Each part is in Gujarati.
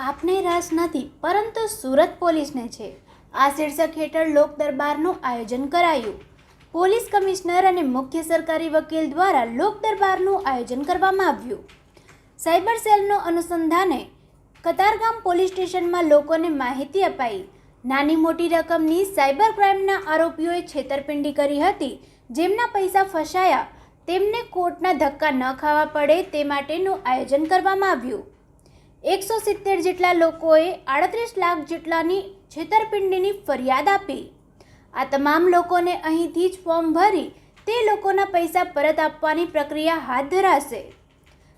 આપને રાસ નથી, પરંતુ સુરત પોલીસને છે. આ શીર્ષક હેઠળ લોક દરબારનું આયોજન કરાયું. પોલીસ કમિશનર અને મુખ્ય સરકારી વકીલ દ્વારા લોક દરબારનું આયોજન કરવામાં આવ્યું. સાયબર સેલનો અનુસંધાને કતારગામ પોલીસ સ્ટેશનમાં લોકોને માહિતી અપાઈ. નાની મોટી રકમની સાયબર ક્રાઇમના આરોપીઓએ છેતરપિંડી કરી હતી. જેમના પૈસા ફસાયા, તેમને કોર્ટના ધક્કા ન ખાવા પડે તે માટેનું આયોજન કરવામાં આવ્યું. એકસો સિત્તેર જેટલા લોકોએ આડત્રીસ લાખ જેટલાની છેતરપિંડીની ફરિયાદ આપી. આ તમામ લોકોને અહીંથી જ ફોર્મ ભરી તે લોકોના પૈસા પરત આપવાની પ્રક્રિયા હાથ ધરાશે.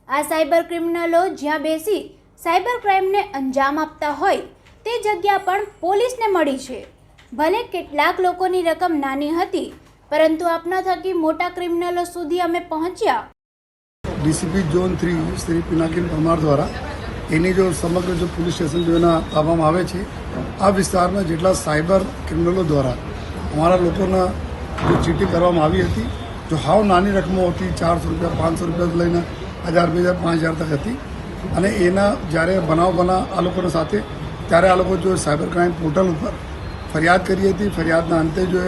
આ સાયબર ક્રિમિનલો જ્યાં બેસી સાયબર ક્રાઇમને અંજામ આપતા હોય તે જગ્યા પણ પોલીસને મળી છે. ભલે કેટલાક લોકોની રકમ નાની હતી, પરંતુ આપના થકી મોટા ક્રિમિનલો સુધી અમે પહોંચ્યા. DCP zone three Shri Pinakin Parmar દ્વારા એની જો સમગ્ર જો પોલીસ સ્ટેશન જો એના તાબામાં આવે છે, આ વિસ્તારમાં જેટલા સાયબર ક્રિમિનલો દ્વારા અમારા લોકોના જો ચીટી કરવામાં આવી હતી, જો હાવ નાની રકમો હતી, ચારસો રૂપિયા, પાંચસો રૂપિયા લઈને હજાર બે હજાર, પાંચ હજાર તક હતી. અને એના જ્યારે બનાવ બના આ લોકોના સાથે, ત્યારે આ લોકો જો સાયબર ક્રાઇમ પોર્ટલ ઉપર ફરિયાદ કરી હતી, ફરિયાદના અંતે જો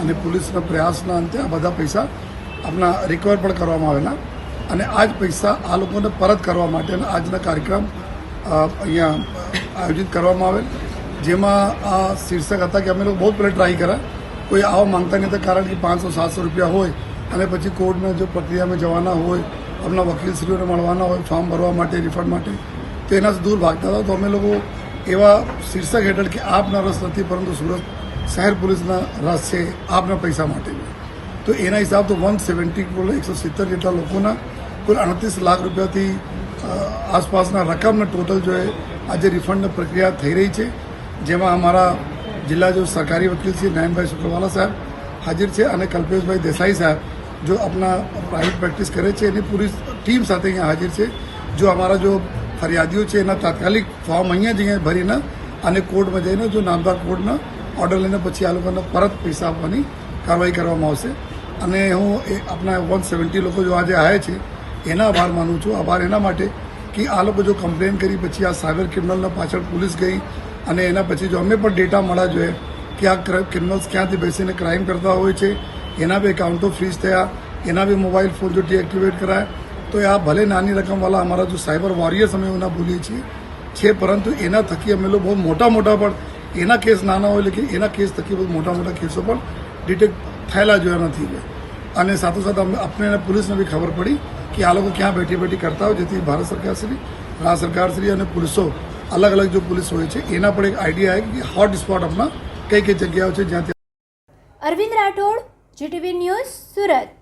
અને પોલીસના પ્રયાસના અંતે આ બધા પૈસા આપણા રિકવર પણ કરવામાં આવેલા. અને આ જ પૈસા આ લોકોને પરત કરવા માટેનો આજના કાર્યક્રમ અહીંયા આયોજિત કરવામાં આવેલ. જેમાં આ શીર્ષક હતા કે અમે લોકો બહુ પહેલાં ટ્રાય કર્યા. કોઈ આવવા માંગતા નહીં હતા, કારણ કે પાંચસો, સાતસો રૂપિયા હોય અને પછી કોર્ટમાં જો પ્રક્રિયામાં જવાના હોય અમના વકીલશ્રીઓને મળવાના હોય, ફોર્મ ભરવા માટે, રિફંડ માટે, તો એનાથી દૂર ભાગતા હતા. તો અમે લોકો એવા શીર્ષક હેઠળ કે આપના રસ નથી, પરંતુ સુરત શહેર પોલીસના રસ છે આપના પૈસા માટે. તો એના હિસાબ તો વન સેવન્ટી એકસો સિત્તેર જેટલા લોકોના, કુલ અડતીસ લાખ રૂપિયાથી આસપાસના રકમના ટોટલ જો આજે રિફંડની પ્રક્રિયા થઈ રહી છે, જેમાં અમારા જિલ્લા જો સરકારી વકીલ છે નયનભાઈ શુક્રવાલા સાહેબ હાજર છે અને કલ્પેશભાઈ દેસાઈ સાહેબ જો આપણા પ્રાઇવેટ પ્રેક્ટિસ કરે છે, એની પૂરી ટીમ સાથે અહીંયા હાજર છે. જો અમારા જો ફરિયાદીઓ છે, એના તાત્કાલિક ફોર્મ અહીંયા જ અહીંયા ભરીને અને કોર્ટમાં જઈને જો નામદાર કોર્ટના ઓર્ડર લઈને પછી આ લોકોને પરત પૈસા આપવાની કાર્યવાહી કરવામાં આવશે. અને હું એ આપણા વન સેવન્ટી લોકો જો આજે આવ્યા છે એના આભાર માનું છું. આભાર એના માટે કે આ લોકો જો કમ્પ્લેન કરી, પછી આ સાયબર ક્રિમિનલના પાછળ પોલીસ ગઈ અને એના પછી જો અમે પણ ડેટા મળ્યા જોઈએ કે આ ક્રિમિનલ્સ ક્યાંથી બેસીને ક્રાઇમ કરતા હોય છે, એના બી એકાઉન્ટો ફ્રીઝ થયા. એના બી મોબાઈલ ફોન જો ડીએક્ટિવેટ કરાયા. તો આ ભલે નાની રકમવાળા અમારા જો સાયબર વોરિયર્સ અમે એના બોલીએ છીએ, છે પરંતુ એના થકી અમે લોકો બહુ મોટા મોટા પણ એના કેસ નાના હોય લેકિન એના કેસ થકી બહુ મોટા મોટા કેસો પણ ડિટેક્ટ થયેલા જોયા નથી અને સાથોસાથ અમને પોલીસને બી ખબર પડી કે આ લોકો ક્યાં બેઠી બેઠી કરતા હોય, જેથી ભારત સરકાર શ્રી, રાજ્ય સરકાર શ્રી અને પોલીસો, અલગ અલગ જો પોલીસ હોય છે, એના પણ એક આઈડિયા આવે કે હોટ સ્પોટ આપણા કઈ કઈ જગ્યાઓ છે જ્યાં અરવિંદ રાઠોડ જીટીવી ન્યૂઝ સુરત.